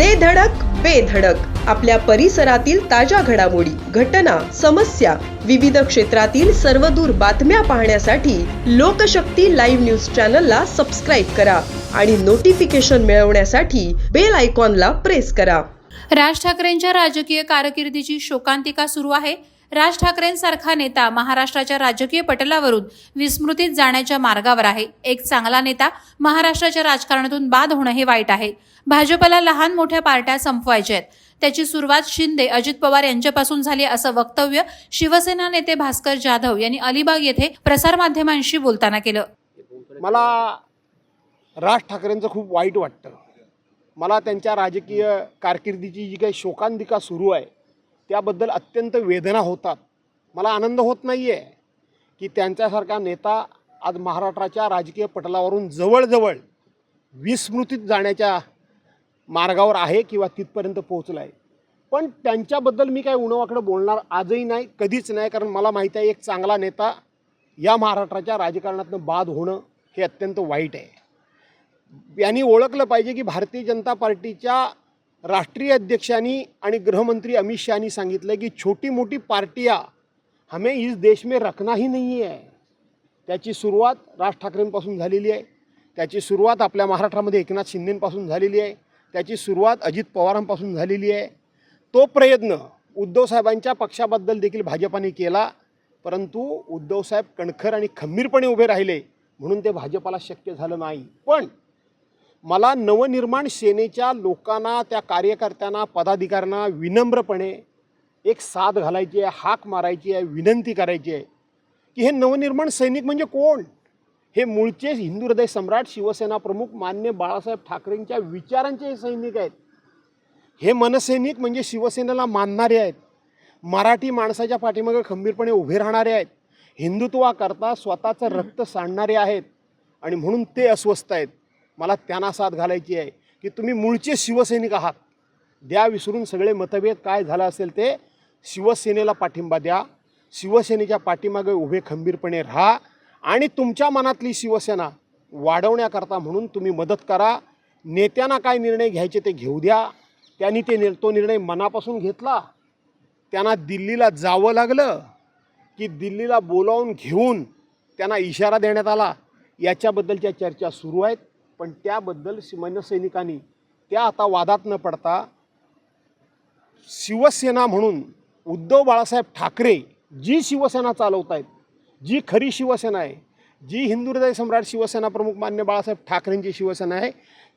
दे धडक बेधडक आपल्या परिसरातील ताज्या घडामोडी घटना समस्या विविध क्षेत्रातील सर्वदूर बातम्या पाहण्यासाठी लोकशक्ती लाईव्ह न्यूज चॅनलला सबस्क्राईब करा आणि नोटिफिकेशन मिळवण्यासाठी बेल आयकॉनला प्रेस करा. राज ठाकरेंच्या राजकीय कारकिर्दीची शोकांतिका सुरू आहे. राज ठाकरेंसारखा नेता महाराष्ट्राच्या राजकीय पटलावरून विस्मृतीत जाण्याच्या मार्गावर आहे. एक चांगला नेता महाराष्ट्राच्या राजकारणातून बाद होणं हे वाईट आहे. भाजपला लहान मोठ्या पार्ट्या संपवायच्या आहेत. त्याची सुरुवात शिंदे अजित पवार यांच्यापासून झाली असं वक्तव्य शिवसेना नेते भास्कर जाधव यांनी अलिबाग येथे प्रसारमाध्यमांशी बोलताना केलं. मला राज ठाकरेंचं खूप वाईट वाटतं. मला त्यांच्या राजकीय कारकिर्दीची जी काही शोकांतिका सुरू आहे त्याबद्दल अत्यंत वेदना होतात. मला आनंद होत नाही आहे की त्यांच्यासारखा नेता आज महाराष्ट्राच्या राजकीय पटलावरून जवळजवळ विस्मृतीत जाण्याच्या मार्गावर आहे किंवा तिथपर्यंत पोहोचला आहे पण त्यांच्याबद्दल मी काय उणवाकडं बोलणार आजही नाही कधीच नाही कारण मला माहीत आहे एक चांगला नेता या महाराष्ट्राच्या राजकारणातनं बाद होणं हे अत्यंत वाईट आहे. यांनी ओळखलं पाहिजे की भारतीय जनता पार्टीच्या राष्ट्रीय अध्यक्षांनी आणि गृहमंत्री अमित शहानी सांगितलं की छोटी मोठी पार्टिया हमें इस देश में रखना ही नहीं त्याची सुरुवात राज ठाकरेंपासून झालेली आहे. त्याची सुरुवात आपल्या महाराष्ट्रामध्ये एकनाथ शिंदेंपासून झालेली आहे. त्याची सुरुवात अजित पवारांपासून झालेली आहे. तो प्रयत्न उद्धवसाहेबांच्या पक्षाबद्दल देखील भाजपाने केला परंतु उद्धवसाहेब कणखर आणि खंबीरपणे उभे राहिले म्हणून ते भाजपाला शक्य झालं नाही. पण मला नवनिर्माण सेनेच्या लोकांना त्या कार्यकर्त्यांना पदाधिकाऱ्यांना विनम्रपणे एक साथ घालायची आहे हाक मारायची आहे विनंती करायची आहे की हे नवनिर्माण सैनिक म्हणजे कोण? हे मूळचे हिंदू हृदय सम्राट शिवसेना प्रमुख मान्य बाळासाहेब ठाकरेंच्या विचारांचे हे सैनिक आहेत. हे मनसैनिक म्हणजे शिवसेनेला मानणारे आहेत. मराठी माणसाच्या पाठीमागे खंबीरपणे उभे राहणारे आहेत. हिंदुत्वाकरता स्वतःचं रक्त सांडणारे आहेत आणि म्हणून ते अस्वस्थ आहेत. मला त्यांना साथ घालायची आहे की तुम्ही मूळचे शिवसैनिक आहात. द्या विसरून सगळे मतभेद काय झालं असेल ते शिवसेनेला पाठिंबा द्या. शिवसेनेच्या पाठीमागे उभे खंबीरपणे राहा आणि तुमच्या मनातली शिवसेना वाढवण्याकरता म्हणून तुम्ही मदत करा. नेत्यांना काय निर्णय घ्यायचे ते घेऊ द्या. त्यांनी ते नि तो निर्णय मनापासून घेतला. त्यांना दिल्लीला जावं लागलं की दिल्लीला बोलावून घेऊन त्यांना इशारा देण्यात आला. याच्याबद्दलच्या चर्चा सुरू आहेत. पण त्याबद्दल मनसैनिकांनी त्या आता वादात न पडता शिवसेना म्हणून उद्धव बाळासाहेब ठाकरे जी शिवसेना चालवत आहेत जी खरी शिवसेना आहे जी हिंदू हृदय सम्राट शिवसेना प्रमुख मान्य बाळासाहेब ठाकरेंची शिवसेना आहे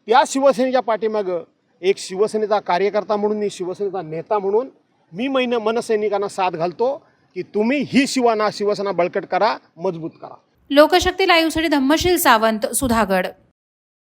त्या शिवसेनेच्या पाठीमागं एक शिवसेनेचा कार्यकर्ता म्हणून मी शिवसेनेचा नेता म्हणून मी मैन मनसैनिकांना साथ घालतो की तुम्ही ही शिवाना शिवसेना बळकट करा मजबूत करा. लोकशक्ती लाईव्हसाठी धम्मशील सावंत सुधागड.